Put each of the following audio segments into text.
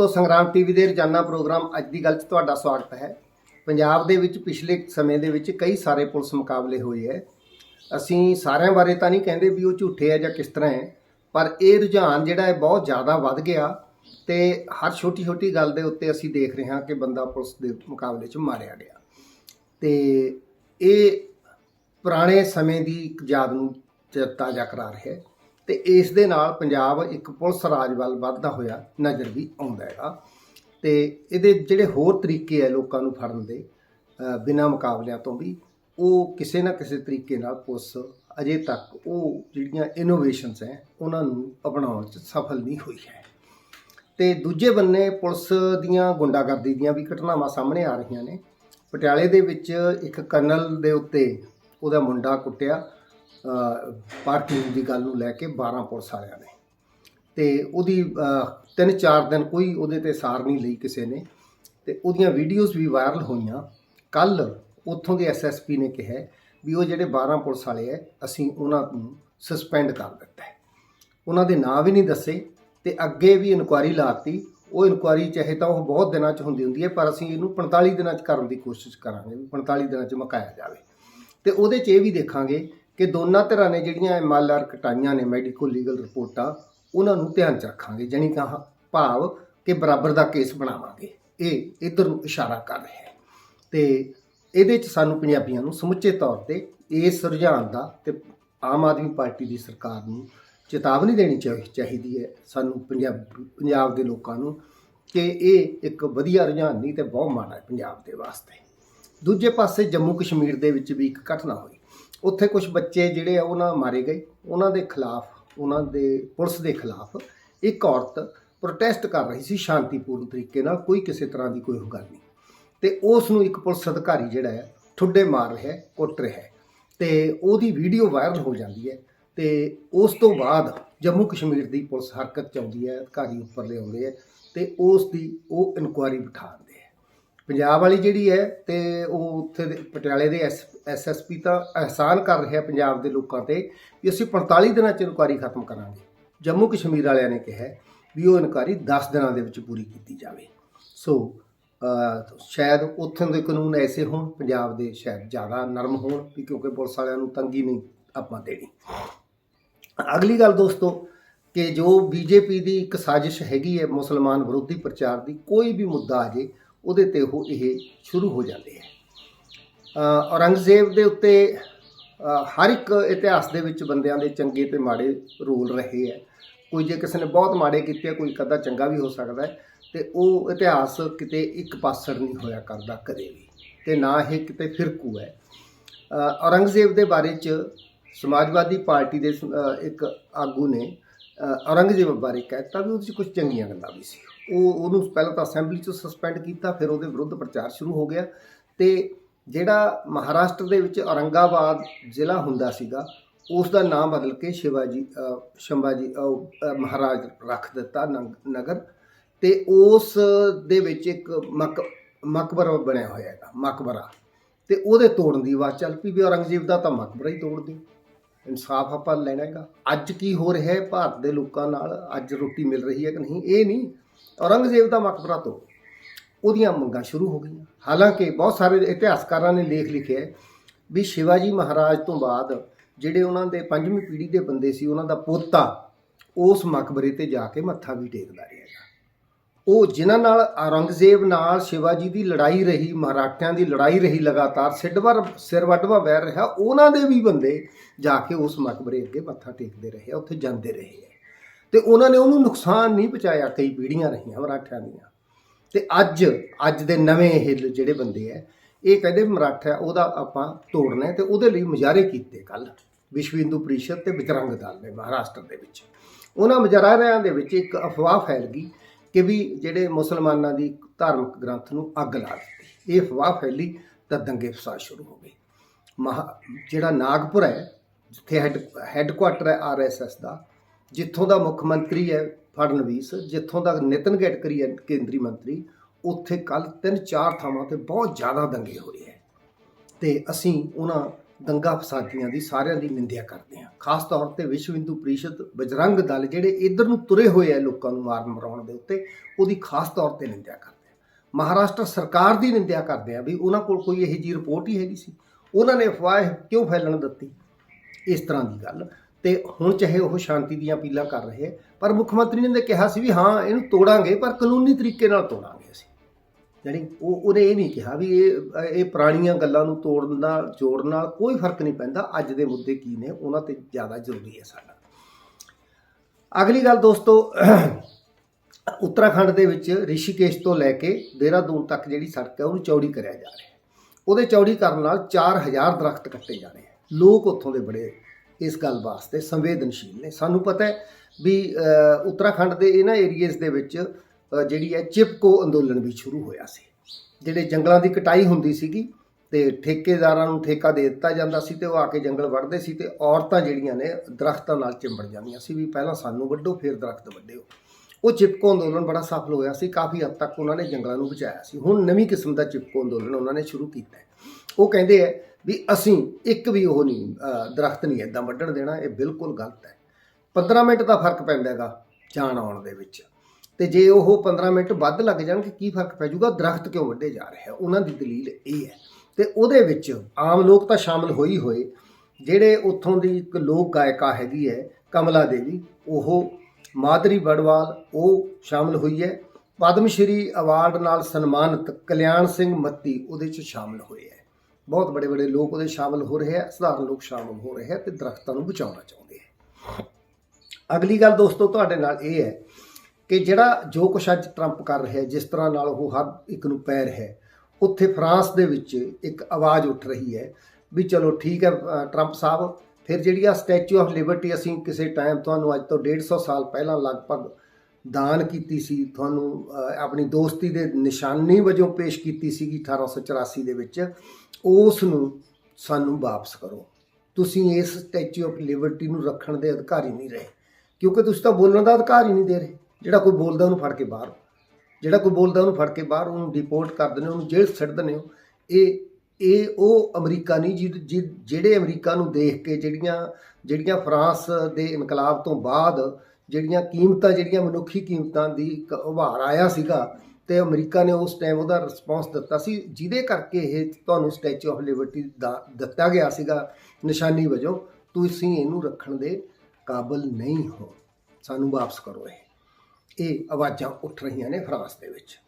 ਦੋਸਤੋ, ਸੰਗਰਾਮ ਟੀਵੀ ਦੇ ਰੋਜ਼ਾਨਾ ਪ੍ਰੋਗਰਾਮ ਅੱਜ ਦੀ ਗੱਲ 'ਚ ਤੁਹਾਡਾ ਸਵਾਗਤ ਹੈ। ਪੰਜਾਬ ਦੇ ਵਿੱਚ ਪਿਛਲੇ ਸਮੇਂ ਦੇ ਵਿੱਚ ਕਈ ਸਾਰੇ ਪੁਲਿਸ ਮੁਕਾਬਲੇ ਹੋਏ ਹੈ। ਅਸੀਂ ਸਾਰਿਆਂ ਬਾਰੇ ਤਾਂ ਨਹੀਂ ਕਹਿੰਦੇ ਵੀ ਉਹ ਝੂਠੇ ਹੈ ਜਾਂ ਕਿਸ ਤਰ੍ਹਾਂ ਹੈ, ਪਰ ਇਹ ਰੁਝਾਨ ਜਿਹੜਾ ਹੈ ਬਹੁਤ ਜ਼ਿਆਦਾ ਵੱਧ ਗਿਆ ਤੇ ਹਰ ਛੋਟੀ ਛੋਟੀ ਗੱਲ ਦੇ ਉੱਤੇ ਅਸੀਂ ਦੇਖ ਰਹੇ ਹਾਂ ਕਿ ਬੰਦਾ ਪੁਲਿਸ ਦੇ ਮੁਕਾਬਲੇ 'ਚ ਮਾਰਿਆ ਗਿਆ। ਤੇ ਇਹ ਪੁਰਾਣੇ ਸਮੇਂ ਦੀ ਇੱਕ ਯਾਦ ਨੂੰ ਤ- ਤਾਜ਼ਾ ਕਰਾ ਰਿਹਾ ਹੈ। ਤੇ ਇਸ ਦੇ ਨਾਲ ਪੰਜਾਬ ਇੱਕ ਪੁਲਿਸ ਰਾਜ ਵੱਲ ਵੱਧਦਾ ਹੋਇਆ ਨਜ਼ਰ ਵੀ ਆਉਂਦਾ ਹੈਗਾ। ਤੇ ਇਹਦੇ ਜਿਹੜੇ ਹੋਰ ਤਰੀਕੇ ਹੈ ਲੋਕਾਂ ਨੂੰ ਫੜਨ ਦੇ ਬਿਨਾਂ ਮੁਕਾਬਲਿਆਂ ਤੋਂ ਵੀ, ਉਹ ਕਿਸੇ ਨਾ ਕਿਸੇ ਤਰੀਕੇ ਨਾਲ ਪੁਲਿਸ ਅਜੇ ਤੱਕ ਉਹ ਜਿਹੜੀਆਂ ਇਨੋਵੇਸ਼ਨਸ ਹੈ, ਉਹਨਾਂ ਨੂੰ ਅਪਣਾਉਣ 'ਚ ਸਫਲ ਨਹੀਂ ਹੋਈ ਹੈ। ਤੇ ਦੂਜੇ ਬੰਨੇ ਪੁਲਿਸ ਦੀਆਂ ਗੁੰਡਾਗਰਦੀ ਦੀਆਂ ਵੀ ਘਟਨਾਵਾਂ ਸਾਹਮਣੇ ਆ ਰਹੀਆਂ ਨੇ। ਪਟਿਆਲੇ ਦੇ ਵਿੱਚ ਇੱਕ ਕਰਨਲ ਦੇ ਉੱਤੇ ਉਹਦਾ ਮੁੰਡਾ ਕੁੱਟਿਆ। ਪਾਰਕਿੰਗ ਦੀ ਗੱਲ ਨੂੰ ਲੈ ਕੇ 12 ਪੁਲਿਸ ਵਾਲਿਆਂ ਨੇ। ਤੇ ਉਹਦੀ ਤਿੰਨ ਚਾਰ ਦਿਨ ਕੋਈ ਉਹਦੇ ਤੇ ਸਾਰ ਨਹੀਂ ਲਈ ਕਿਸੇ ਨੇ। ਤੇ ਉਹਦੀਆਂ ਵੀਡੀਓਜ਼ ਵੀ ਵਾਇਰਲ ਹੋਈਆਂ। ਕੱਲ ਉੱਥੋਂ ਦੇ ਐਸਐਸਪੀ ਨੇ ਕਿਹਾ ਵੀ ਉਹ ਜਿਹੜੇ 12 ਪੁਲਿਸ ਵਾਲੇ ਐ, ਅਸੀਂ ਉਹਨਾਂ ਨੂੰ ਸਸਪੈਂਡ ਕਰ ਦਿੱਤਾ ਹੈ ਉਹਨਾਂ ਦੇ ਨਾਂ ਵੀ ਨਹੀਂ ਦੱਸੇ ਤੇ ਅੱਗੇ ਵੀ ਇਨਕੁਆਰੀ ਲਾਤੀ। ਉਹ ਇਨਕੁਆਰੀ ਚਾਹੇ ਤਾਂ ਉਹ ਬਹੁਤ ਦਿਨਾਂ 'ਚ ਹੁੰਦੀ ਹੁੰਦੀ ਹੈ ਪਰ ਅਸੀਂ ਇਹਨੂੰ 45 ਦਿਨਾਂ 'ਚ ਕਰਨ ਦੀ ਕੋਸ਼ਿਸ਼ ਕਰਾਂਗੇ ਵੀ 45 ਦਿਨਾਂ 'ਚ ਮੁਕਾਇਆ ਜਾਵੇ। ਤੇ ਉਹਦੇ 'ਚ ਇਹ ਵੀ ਦੇਖਾਂਗੇ ਕਿ ਦੋਨਾਂ ਧਿਰਾਂ ਨੇ ਜਿਹੜੀਆਂ ਐਮਐਲਆਰ ਕਟਾਈਆਂ ਨੇ ਮੈਡੀਕਲ ਲੀਗਲ ਰਿਪੋਰਟਾਂ, ਉਹਨਾਂ ਨੂੰ ਧਿਆਨ 'ਚ ਰੱਖਾਂਗੇ, ਜਾਣੀ ਕਿ ਆਹ ਭਾਵ ਕਿ ਬਰਾਬਰ ਦਾ ਕੇਸ ਬਣਾਵਾਂਗੇ। ਇਹ ਇਧਰ ਨੂੰ ਇਸ਼ਾਰਾ ਕਰ ਰਿਹਾ ਹੈ। ਤੇ ਇਹਦੇ 'ਚ ਸਾਨੂੰ ਪੰਜਾਬੀਆਂ ਨੂੰ ਸਮੁੱਚੇ ਤੌਰ ਤੇ ਇਸ ਰੁਝਾਨ ਦਾ ਤੇ ਆਮ ਆਦਮੀ ਪਾਰਟੀ ਦੀ ਸਰਕਾਰ ਨੂੰ ਚੇਤਾਵਨੀ ਦੇਣੀ ਚਾਹੀ- ਚਾਹੀਦੀ ਹੈ ਸਾਨੂੰ ਪੰਜਾਬ ਪੰਜਾਬ ਦੇ ਲੋਕਾਂ ਨੂੰ ਕਿ ਇਹ ਇੱਕ ਵਧੀਆ ਰੁਝਾਨ ਨਹੀਂ ਤੇ ਬਹੁਤ ਮਾੜਾ ਹੈ ਪੰਜਾਬ ਦੇ ਵਾਸਤੇ। ਦੂਜੇ ਪਾਸੇ ਜੰਮੂ ਕਸ਼ਮੀਰ ਦੇ ਵਿੱਚ ਵੀ ਇੱਕ ਘਟਨਾ ਹੋਈ। ਉੱਥੇ ਕੁਝ ਬੱਚੇ ਜਿਹੜੇ ਆ, ਉਹਨਾਂ ਮਾਰੇ ਗਏ। ਉਹਨਾਂ ਦੇ ਖਿਲਾਫ, ਉਹਨਾਂ ਦੇ ਪੁਲਿਸ ਦੇ ਖਿਲਾਫ ਇੱਕ ਔਰਤ ਪ੍ਰੋਟੈਸਟ ਕਰ ਰਹੀ ਸੀ ਸ਼ਾਂਤੀਪੂਰਨ ਤਰੀਕੇ ਨਾਲ, ਕੋਈ ਕਿਸੇ ਤਰ੍ਹਾਂ ਦੀ ਕੋਈ ਗੱਲ ਨਹੀਂ। ਤੇ ਉਸ ਨੂੰ ਇੱਕ ਪੁਲਿਸ ਅਧਿਕਾਰੀ ਜਿਹੜਾ ਹੈ, ਠੁੱਡੇ ਮਾਰ ਰਿਹਾ ਹੈ, ਕੁੱਟ ਰਿਹਾ ਹੈ। ਤੇ ਉਹਦੀ ਵੀਡੀਓ ਵਾਇਰਲ ਹੋ ਜਾਂਦੀ ਹੈ ਤੇ ਉਸ ਤੋਂ ਬਾਅਦ ਜੰਮੂ ਕਸ਼ਮੀਰ ਦੀ ਪੁਲਿਸ ਹਰਕਤ ਚ ਆਉਂਦੀ ਹੈ, ਅਧਿਕਾਰੀ ਉੱਪਰ ਲਿਆਉਂਦੇ ਹੈ ਤੇ ਉਸ ਦੀ ਉਹ ਇਨਕੁਆਇਰੀ ਬਿਠਾਉਂਦੇ ਹੈ ਪੰਜਾਬ ਵਾਲੀ ਜਿਹੜੀ ਹੈ ਤੇ ਉਹ ਉੱਥੇ ਦੇ ਪਟਿਆਲੇ ਦੇ ਐਸਐਸਪੀ ਤਾਂ ਅਹਿਸਾਨ ਕਰ ਰਿਹਾ ਪੰਜਾਬ ਦੇ ਲੋਕਾਂ ਤੇ ਵੀ ਅਸੀਂ 45 ਦਿਨਾਂ ਚ ਇਨਕੁਆਰੀ ਖਤਮ ਕਰਾਂਗੇ। ਜੰਮੂ ਕਸ਼ਮੀਰ ਵਾਲਿਆਂ ਨੇ ਕਿਹਾ ਵੀ ਉਹ ਇਨਕੁਆਰੀ 10 ਦਿਨਾਂ ਦੇ ਵਿੱਚ ਪੂਰੀ ਕੀਤੀ ਜਾਵੇ। ਸੋ ਸ਼ਾਇਦ ਉੱਥੋਂ ਦੇ ਕਾਨੂੰਨ ਐਸੇ ਹੋਣ, ਪੰਜਾਬ ਦੇ ਸ਼ਾਇਦ ਜ਼ਿਆਦਾ ਨਰਮ ਹੋਣ ਵੀ ਕਿਉਂਕਿ ਪੁਲਿਸ ਵਾਲਿਆਂ ਨੂੰ ਤੰਗੀ ਨਹੀਂ ਆਪਾਂ ਦੇਣੀ। ਅਗਲੀ ਗੱਲ ਦੋਸਤੋ ਕਿ ਜੋ ਬੀਜੇਪੀ ਦੀ ਇੱਕ ਸਾਜ਼ਿਸ਼ ਹੈਗੀ ਹੈ ਮੁਸਲਮਾਨ ਵਿਰੋਧੀ ਪ੍ਰਚਾਰ ਦੀ, ਕੋਈ ਵੀ ਮੁੱਦਾ ਆ ਜੇ ਉਹਦੇ ਤੇ ਉਹ ਇਹ ਸ਼ੁਰੂ ਹੋ ਜਾਂਦੇ ਹੈ। ਔਰੰਗਜ਼ੇਬ ਦੇ ਉੱਤੇ ਹਰ ਇੱਕ ਇਤਿਹਾਸ ਦੇ ਵਿੱਚ ਬੰਦਿਆਂ ਦੇ ਚੰਗੇ ਤੇ ਮਾੜੇ ਰੋਲ ਰਹੇ ਹੈ। ਕੋਈ ਜੇ ਕਿਸੇ ਨੇ ਬਹੁਤ ਮਾੜੇ ਕੀਤੇ ਆ, ਕੋਈ ਕਦਾ ਚੰਗਾ ਵੀ ਹੋ ਸਕਦਾ ਹੈ ਤੇ ਉਹ ਇਤਿਹਾਸ ਕਿਤੇ ਇੱਕ ਪਾਸੜ ਨਹੀਂ ਹੋਇਆ ਕਰਦਾ ਕਦੇ ਵੀ ਤੇ ਨਾ ਇਹ ਕਿਤੇ ਫਿਰਕੂ ਹੈ। ਔਰੰਗਜ਼ੇਬ ਦੇ ਬਾਰੇ ਚ ਸਮਾਜਵਾਦੀ ਪਾਰਟੀ ਦੇ ਇੱਕ ਆਗੂ ਨੇ ਔਰੰਗਜ਼ੇਬ ਬਾਰੇ ਕਹਿਤਾ ਵੀ ਉਹਦੇ 'ਚ ਕੁਝ ਚੰਗੀਆਂ ਗੱਲਾਂ ਵੀ ਸੀ। ਉਹ ਉਹਨੂੰ ਪਹਿਲਾਂ ਤਾਂ ਅਸੈਂਬਲੀ 'ਚ ਸਸਪੈਂਡ ਕੀਤਾ ਫਿਰ ਉਹਦੇ ਵਿਰੁੱਧ ਪ੍ਰਚਾਰ ਸ਼ੁਰੂ ਹੋ ਗਿਆ। ਤੇ ਜਿਹੜਾ ਮਹਾਰਾਸ਼ਟਰ ਦੇ ਵਿੱਚ ਔਰੰਗਾਬਾਦ ਜ਼ਿਲ੍ਹਾ ਹੁੰਦਾ ਸੀਗਾ ਉਸ ਦਾ ਨਾਮ ਬਦਲ ਕੇ ਸ਼ਿਵਾਜੀ ਅ, ਸ਼ੰਭਾਜੀ ਮਹਾਰਾਜ ਰੱਖ ਦਿੱਤਾ ਨਗ- ਨਗਰ। ਤੇ ਉਸ ਦੇ ਵਿੱਚ ਇੱਕ ਮਕ ਮਕਬਰਾ ਬਣਿਆ ਹੋਇਆ ਹੈਗਾ ਮਕਬਰਾ। ਤੇ ਉਹਦੇ ਤੋੜਨ ਦੀ ਆਵਾਜ਼ ਚੱਲ ਪਈ ਵੀ ਔਰੰਗਜ਼ੇਬ ਦਾ ਤਾਂ ਮਕਬਰਾ ਹੀ ਤੋੜ ਦਿਓ ਇਨਸਾਫ ਆਪਾਂ ਲੈਣਾ ਹੈਗਾ। ਅੱਜ ਕੀ ਹੋ ਰਿਹਾ ਹੈ ਭਾਰਤ ਦੇ ਲੋਕਾਂ ਨਾਲ? ਅੱਜ ਰੋਟੀ ਮਿਲ ਰਹੀ ਹੈ ਕਿ ਨਹੀਂ? ਇਹ ਨਹੀਂ ਔਰੰਗਜ਼ੇਬ ਦਾ ਮਕਬਰਾ ਤੋਂ ਉਹਦੀਆਂ ਮੰਗਾਂ ਸ਼ੁਰੂ ਹੋ ਗਈਆਂ। ਹਾਲਾਂਕਿ ਬਹੁਤ ਸਾਰੇ ਇਤਿਹਾਸਕਾਰਾਂ ਨੇ ਲੇਖ ਲਿਖਿਆ ਵੀ ਸ਼ਿਵਾਜੀ ਮਹਾਰਾਜ ਤੋਂ ਬਾਅਦ ਜਿਹੜੇ ਉਹਨਾਂ ਦੇ ਪੰਜਵੀਂ ਪੀੜ੍ਹੀ ਦੇ ਬੰਦੇ ਸੀ ਉਹਨਾਂ ਦਾ ਪੋਤਾ ਉਸ ਮਕਬਰੇ ਤੇ ਜਾ ਕੇ ਮੱਥਾ ਵੀ ਟੇਕਦਾ ਰਿਹਾ ਉਹ ਜਿਨ੍ਹਾਂ ਨਾਲ ਔਰੰਗਜ਼ੇਬ ਨਾਲ ਸ਼ਿਵਾਜੀ ਦੀ ਲੜਾਈ ਰਹੀ ਮਰਾਠਿਆਂ ਦੀ ਲੜਾਈ ਰਹੀ ਲਗਾਤਾਰ ਸਿੱਡਵਰ ਸਿਰ ਵੱਢਵਾ ਵੈਰ ਰਿਹਾ ਉਹਨਾਂ ਦੇ ਵੀ ਬੰਦੇ ਜਾ ਕੇ ਉਸ ਮਕਬਰੇ ਅੱਗੇ ਮੱਥਾ ਟੇਕਦੇ ਰਹੇ ਆ, ਉੱਥੇ ਜਾਂਦੇ ਰਹੇ ਆ। ਤੇ ਉਹਨਾਂ ਨੇ ਉਹਨੂੰ ਨੁਕਸਾਨ ਨਹੀਂ ਪਹੁੰਚਾਇਆ ਕਈ ਪੀੜ੍ਹੀਆਂ ਰਹੀਆਂ, ਮਰਾਠਿਆਂ ਦੀਆਂ। ਤੇ ਅੱਜ ਅੱਜ ਦੇ ਨਵੇਂ ਇਹ ਜਿਹੜੇ ਬੰਦੇ ਆ ਇਹ ਕਹਿੰਦੇ ਮਰਾਠਾ ਉਹਦਾ ਆਪਾਂ ਤੋੜਨਾ ਹੈ ਤੇ ਉਹਦੇ ਲਈ ਮੁਜ਼ਾਹਰੇ ਕੀਤੇ ਕੱਲ ਵਿਸ਼ਵ ਹਿੰਦੂ ਪ੍ਰੀਸ਼ਦ ਤੇ ਬਜਰੰਗ ਦਲ ਨੇ ਮਹਾਰਾਸ਼ਟਰ ਦੇ ਵਿੱਚ। ਉਹਨਾਂ ਮੁਜ਼ਾਹਰਿਆਂ ਦੇ ਵਿੱਚ ਇੱਕ ਅਫਵਾਹ ਫੈਲ ਗਈ ਕਿ ਵੀ ਜਿਹੜੇ ਮੁਸਲਮਾਨਾਂ ਦੀ ਧਾਰਮਿਕ ਗ੍ਰੰਥ ਨੂੰ ਅੱਗ ਲਾ ਦਿੱਤੀ। ਇਹ ਅਫਵਾਹ ਫੈਲੀ ਤਾਂ ਦੰਗੇ ਫਸਾਦ ਸ਼ੁਰੂ ਹੋ ਗਏ। ਮਹਾ, ਜਿਹੜਾ ਨਾਗਪੁਰ ਹੈ ਜਿੱਥੇ ਹੈੱਡ, ਹੈੱਡਕੁਆਟਰ ਹੈ ਆਰਐਸਐਸ ਦਾ ਜਿੱਥੋਂ ਦਾ ਮੁੱਖ ਮੰਤਰੀ ਹੈ ਫੜਨਵੀਸ, ਜਿੱਥੋਂ ਦਾ ਨਿਤਨ ਗਡਕਰੀ ਹੈ ਕੇਂਦਰੀ ਮੰਤਰੀ, ਉੱਥੇ ਕੱਲ ਤਿੰਨ ਚਾਰ ਥਾਵਾਂ ਤੇ ਬਹੁਤ ਜ਼ਿਆਦਾ ਦੰਗੇ ਹੋਏ ਹੈ। ਤੇ ਅਸੀਂ ਉਹਨਾਂ ਦੰਗਾ ਫਸਾਦੀਆਂ ਦੀ ਸਾਰਿਆਂ ਦੀ ਨਿੰਦਿਆ ਕਰਦੇ ਹਾਂ। ਖਾਸ ਤੌਰ ਤੇ ਵਿਸ਼ਵ ਹਿੰਦੂ ਪ੍ਰੀਸ਼ਦ ਬਜਰੰਗ ਦਲ ਜਿਹੜੇ ਇਧਰ ਨੂੰ ਤੁਰੇ ਹੋਏ ਆ ਲੋਕਾਂ ਨੂੰ ਮਾਰਨ ਮਰਾਉਣ ਦੇ ਉੱਤੇ, ਉਹਦੀ ਖਾਸ ਤੌਰ ਤੇ ਨਿੰਦਿਆ ਕਰਦੇ ਹਾਂ। ਮਹਾਰਾਸ਼ਟਰ ਸਰਕਾਰ ਦੀ ਨਿੰਦਿਆ ਕਰਦੇ ਆ ਵੀ ਉਹਨਾਂ ਕੋਲ ਕੋਈ ਇਹੋ ਜਿਹੀ ਰਿਪੋਰਟ ਹੀ ਹੈਗੀ ਸੀ। ਉਹਨਾਂ ਨੇ ਅਫਵਾਹ ਕਿਉਂ ਫੈਲਣ ਦਿੱਤੀ? ਇਸ ਤਰ੍ਹਾਂ ਦੀ ਗੱਲ। ਤੇ ਹੁਣ ਚਾਹੇ ਉਹ ਸ਼ਾਂਤੀ ਦੀਆਂ ਅਪੀਲਾਂ ਕਰ ਰਹੇ, ਪਰ ਮੁੱਖ ਮੰਤਰੀ ਨੇ ਕਿਹਾ ਸੀ ਵੀ ਹਾਂ, ਇਹਨੂੰ ਤੋੜਾਂਗੇ, ਪਰ ਕਾਨੂੰਨੀ ਤਰੀਕੇ ਨਾਲ ਤੋੜਾਂਗੇ ਅਸੀਂ। ਜਾਣੀ ਉਹ, ਉਹਨੇ ਇਹ ਨਹੀਂ ਕਿਹਾ ਵੀ ਇਹ ਇਹ ਪੁਰਾਣੀਆਂ ਗੱਲਾਂ ਨੂੰ ਤੋੜਨ ਨਾਲ ਜੋੜਨ ਨਾਲ ਕੋਈ ਫ਼ਰਕ ਨਹੀਂ ਪੈਂਦਾ, ਅੱਜ ਦੇ ਮੁੱਦੇ ਕੀ ਨੇ, ਉਹਨਾਂ ਤੇ ਜ਼ਿਆਦਾ ਜ਼ਰੂਰੀ ਹੈ ਸਾਡਾ। ਅਗਲੀ ਗੱਲ ਦੋਸਤੋ, ਉੱਤਰਾਖੰਡ ਦੇ ਵਿੱਚ ਰਿਸ਼ੀਕੇਸ਼ ਤੋਂ ਲੈ ਕੇ ਦੇਹਰਾਦੂਨ ਤੱਕ ਜਿਹੜੀ ਸੜਕ ਹੈ, ਉਹਨੂੰ ਚੌੜੀ ਕਰਿਆ ਜਾ ਰਿਹਾ ਹੈ। ਉਹਦੇ ਚੌੜੀ ਕਰਨ ਨਾਲ 4000 ਦਰਖਤ ਕੱਟੇ ਜਾ ਰਹੇ ਲੋਕ ਉੱਥੋਂ ਦੇ ਬੜੇ ਇਸ ਗੱਲ ਵਾਸਤੇ ਸੰਵੇਦਨਸ਼ੀਲ ਨੇ। ਸਾਨੂੰ ਪਤਾ ਹੈ ਵੀ ਉੱਤਰਾਖੰਡ ਦੇ ਇਹਨਾਂ ਏਰੀਆਜ਼ ਦੇ ਵਿੱਚ ਜਿਹੜੀ ਹੈ ਚਿਪਕੋ ਅੰਦੋਲਨ ਵੀ ਸ਼ੁਰੂ ਹੋਇਆ ਸੀ। ਜਿਹੜੇ ਜੰਗਲਾਂ ਦੀ ਕਟਾਈ ਹੁੰਦੀ ਸੀਗੀ ਤੇ ਠੇਕੇਦਾਰਾਂ ਨੂੰ ਠੇਕਾ ਦੇ ਦਿੱਤਾ ਜਾਂਦਾ ਸੀ ਤੇ ਉਹ ਆ ਕੇ ਜੰਗਲ ਵੱਢਦੇ ਸੀ ਤੇ ਔਰਤਾਂ ਜਿਹੜੀਆਂ ਨੇ ਦਰਖਤਾਂ ਨਾਲ ਚਿੰਬੜ ਜਾਂਦੀਆਂ ਸੀ ਵੀ ਪਹਿਲਾਂ ਸਾਨੂੰ ਵੱਢੋ, ਫਿਰ ਦਰਖਤ ਵੱਢਿਓ। ਉਹ ਚਿਪਕੋ ਅੰਦੋਲਨ ਬੜਾ ਸਫਲ ਹੋਇਆ ਸੀ, ਕਾਫੀ ਹੱਦ ਤੱਕ ਉਹਨਾਂ ਨੇ ਜੰਗਲਾਂ ਨੂੰ ਬਚਾਇਆ ਸੀ। ਹੁਣ ਨਵੀਂ ਕਿਸਮ ਦਾ ਚਿਪਕੋ ਅੰਦੋਲਨ ਉਹਨਾਂ ਨੇ ਸ਼ੁਰੂ ਕੀਤਾ ਉਹ ਕਹਿੰਦੇ ਹੈ ਵੀ ਅਸੀਂ ਇੱਕ ਵੀ ਉਹ ਨਹੀਂ ਅ, ਦਰਖਤ ਨਹੀਂ ਇਦਾਂ ਵੱਢਣ ਦੇਣਾ ਇਹ ਬਿਲਕੁਲ ਗਲਤ ਹੈ। 15 ਮਿੰਟ ਦਾ ਫ਼ਰਕ ਪੈਂਦਾ ਹੈਗਾ ਜਾਣ ਆਉਣ ਦੇ ਵਿੱਚ। ਤੇ ਜੇ ਉਹ 15 ਮਿੰਟ ਵੱਧ ਲੱਗ ਜਾਣ ਜਾਣਗੇ ਕੀ ਫ਼ਰਕ ਪੈ ਜਾਊਗਾ? ਦਰਖਤ ਕਿਉਂ ਵੱਢੇ ਜਾ ਰਹੇ ਆ? ਉਹਨਾਂ ਦੀ ਦਲੀਲ ਇਹ ਹੈ। ਤੇ ਉਹਦੇ ਵਿੱਚ ਆਮ ਲੋਕ ਤਾਂ ਸ਼ਾਮਲ ਹੋਈ ਹੋਏ ਜਿਹੜੇ ਉੱਥੋਂ ਦੀ ਇੱਕ ਲੋਕ ਗਾਇਕਾ ਹੈਗੀ ਹੈ ਕਮਲਾ ਦੇਵੀ ਉਹ ਮਾਦਰੀ ਬੜਵਾਲ ਉਹ ਸ਼ਾਮਲ ਹੋਈ ਹੈ। ਪਦਮ ਸ਼੍ਰੀ ਅਵਾਰਡ ਨਾਲ ਸਨਮਾਨਿਤ ਕਲਿਆਣ ਸਿੰਘ ਮੱਤੀ ਉਹਦੇ 'ਚ ਸ਼ਾਮਲ ਹੋਏ ਹੈ। ਬਹੁਤ ਬੜੇ ਬੜੇ ਲੋਕ ਉਹਦੇ ਸ਼ਾਮਲ ਹੋ ਰਹੇ ਹੈ, ਸਧਾਰਨ ਲੋਕ ਸ਼ਾਮਲ ਹੋ ਰਹੇ ਹੈ ਤੇ ਦਰਖਤਾਂ ਨੂੰ ਬਚਾਉਣਾ ਚਾਹੁੰਦੇ ਹੈ। ਅਗਲੀ ਗੱਲ ਦੋਸਤੋ ਤੁਹਾਡੇ ਨਾਲ ਇਹ ਹੈ ਕਿ ਜਿਹੜਾ ਜੋ ਕੁਛ ਅੱਜ ਟਰੰਪ ਕਰ ਰਿਹਾ ਜਿਸ ਤਰ੍ਹਾਂ ਨਾਲ ਉਹ ਹਰ ਇੱਕ ਨੂੰ ਪੈ ਰਿਹਾ ਉੱਥੇ ਫਰਾਂਸ ਦੇ ਵਿੱਚ ਇੱਕ ਆਵਾਜ਼ ਉੱਠ ਰਹੀ ਹੈ ਵੀ ਚਲੋ ਠੀਕ ਹੈ ਟਰੰਪ ਸਾਹਿਬ, ਫਿਰ ਜਿਹੜੀ ਆ ਸਟੈਚੂ ਆਫ ਲਿਬਰਟੀ ਅਸੀਂ ਕਿਸੇ ਟਾਈਮ ਤੁਹਾਨੂੰ ਅੱਜ ਤੋਂ 150 ਸਾਲ ਪਹਿਲਾਂ ਲਗਭਗ ਦਾਨ ਕੀਤੀ ਸੀ, ਤੁਹਾਨੂੰ ਆਪਣੀ ਦੋਸਤੀ ਦੇ ਨਿਸ਼ਾਨੀ ਵਜੋਂ ਪੇਸ਼ ਕੀਤੀ ਸੀਗੀ 1884 ਦੇ ਵਿੱਚ ਉਸ ਨੂੰ ਸਾਨੂੰ ਵਾਪਸ ਕਰੋ। ਤੁਸੀਂ ਇਸ ਸਟੈਚੂ ਆਫ ਲਿਬਰਟੀ ਨੂੰ ਰੱਖਣ ਦੇ ਅਧਿਕਾਰੀ ਨਹੀਂ ਰਹੇ ਕਿਉਂਕਿ ਤੁਸੀਂ ਤਾਂ ਬੋਲਣ ਦਾ ਅਧਿਕਾਰ ਹੀ ਨਹੀਂ ਦੇ ਰਹੇ। ਜਿਹੜਾ ਕੋਈ ਬੋਲਦਾ ਉਹਨੂੰ ਫੜ ਕੇ ਬਾਹਰ ਜਿਹੜਾ ਕੋਈ ਬੋਲਦਾ ਉਹਨੂੰ ਫੜ ਕੇ ਬਾਹਰ ਉਹਨੂੰ ਡਿਪੋਰਟ ਕਰ ਦਿੰਦੇ ਹੋ, ਉਹਨੂੰ ਜੇਲ੍ਹ ਛੱਡ ਦਿੰਦੇ ਹੋ। ਇਹ ਇਹ ਉਹ ਅਮਰੀਕਾ ਨਹੀਂ ਜਿਹ- ਜਿਹ- ਜਿਹੜੇ ਅਮਰੀਕਾ ਨੂੰ ਦੇਖ ਕੇ ਜਿਹੜੀਆਂ ਜਿਹੜੀਆਂ ਫਰਾਂਸ ਦੇ ਇਨਕਲਾਬ ਤੋਂ ਬਾਅਦ ਜਿਹੜੀਆਂ ਕੀਮਤਾਂ ਜਿਹੜੀਆਂ ਮਨੁੱਖੀ ਕੀਮਤਾਂ ਦੀ ਇੱਕ ਉਭਾਰ ਆਇਆ ਸੀਗਾ ਤੇ ਅਮਰੀਕਾ ਨੇ ਉਸ ਟਾਈਮ ਉਹਦਾ ਰਿਸਪੌਂਸ ਦਿੱਤਾ ਸੀ, ਜਿਹਦੇ ਕਰਕੇ ਇਹ ਤੁਹਾਨੂੰ ਸਟੈਚੂ ਆਫ ਲਿਬਰਟੀ ਦਾ ਦਿੱਤਾ ਗਿਆ ਸੀਗਾ ਨਿਸ਼ਾਨੀ ਵਜੋਂ, ਤੁਸੀਂ ਇਹਨੂੰ ਰੱਖਣ ਦੇ ਕਾਬਲ ਨਹੀਂ ਹੋ। ਸਾਨੂੰ ਵਾਪਸ ਕਰੋ ਇਹ। ਇਹ ਆਵਾਜ਼ਾਂ ਉੱਠ ਰਹੀਆਂ ਨੇ ਫਰਾਂਸ ਦੇ ਵਿੱਚ।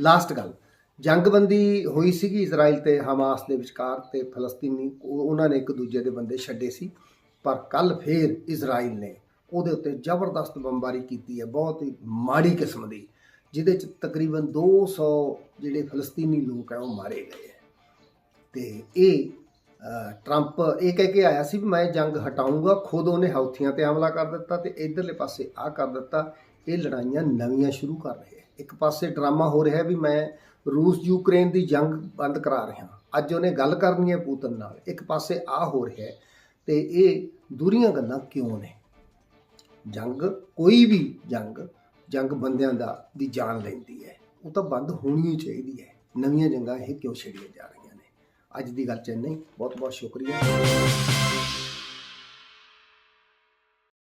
ਲਾਸਟ ਗੱਲ, ਜੰਗਬੰਦੀ ਹੋਈ ਸੀਗੀ ਇਜ਼ਰਾਈਲ ਤੇ ਹਮਾਸ ਦੇ ਵਿਚਕਾਰ ਤੇ ਫਲਸਤੀਨੀ ਉਹਨਾਂ ਨੇ ਇੱਕ ਦੂਜੇ ਦੇ ਬੰਦੇ ਛੱਡੇ ਸੀ, ਪਰ ਕੱਲ ਫੇਰ ਇਜ਼ਰਾਈਲ ਨੇ ਉਹਦੇ ਉੱਤੇ ਜ਼ਬਰਦਸਤ ਬੰਬਾਰੀ ਕੀਤੀ ਹੈ, ਬਹੁਤ ਹੀ ਮਾੜੀ ਕਿਸਮ ਦੀ। ਜਿਹਦੇ ਚ ਤਕਰੀਬਨ 200 ਜਿਹੜੇ ਫਲਸਤੀਨੀ ਲੋਕ ਹੈ ਉਹ ਮਾਰੇ ਗਏ ਹੈ ਤੇ ਇਹ ਟਰੰਪ ਇਹ ਕਹਿ ਕੇ ਆਇਆ ਸੀ ਵੀ ਮੈਂ ਜੰਗ ਹਟਾਊਂਗਾ, ਖੁਦ ਉਹਨੇ ਹੌਥੀਆਂ ਤੇ ਹਮਲਾ ਕਰ ਦਿੱਤਾ ਤੇ ਇਧਰਲੇ ਪਾਸੇ ਆ ਕਰ ਦਿੱਤਾ। ਇਹ ਲੜਾਈਆਂ ਨਵੀਆਂ ਸ਼ੁਰੂ ਕਰ ਰਹੇ ਇੱਕ ਪਾਸੇ ਡਰਾਮਾ ਹੋ ਰਿਹਾ ਵੀ ਮੈਂ ਰੂਸ ਯੂਕਰੇਨ ਦੀ ਜੰਗ ਬੰਦ ਕਰਾ ਰਿਹਾ। ਅੱਜ ਉਹਨੇ ਗੱਲ ਕਰਨੀ ਹੈ ਪੂਤਨ ਨਾਲ। ਇੱਕ ਪਾਸੇ ਆ ਹੋ ਰਿਹਾ ਹੈ ਤੇ ਇਹ ਦੂਰੀਆਂ ਗੱਲਾਂ ਕਿਉਂ ਨੇ? ਜੰਗ, ਕੋਈ ਵੀ ਜੰਗ ਜੰਗ ਬੰਦਿਆਂ ਦਾ ਦੀ ਜਾਨ ਲੈਂਦੀ ਹੈ। ਉਹ ਤਾਂ ਬੰਦ ਹੋਣੀ ਚਾਹੀਦੀ ਹੈ। ਨਵੀਆਂ ਜੰਗਾਂ ਇਹ ਕਿਉਂ ਛੇੜੀਆਂ ਜਾ ਰਹੀਆਂ ਨੇ? ਅੱਜ ਦੀ ਗੱਲ ਚ ਇੰਨਾ ਹੀ। ਬਹੁਤ ਬਹੁਤ ਸ਼ੁਕਰੀਆ।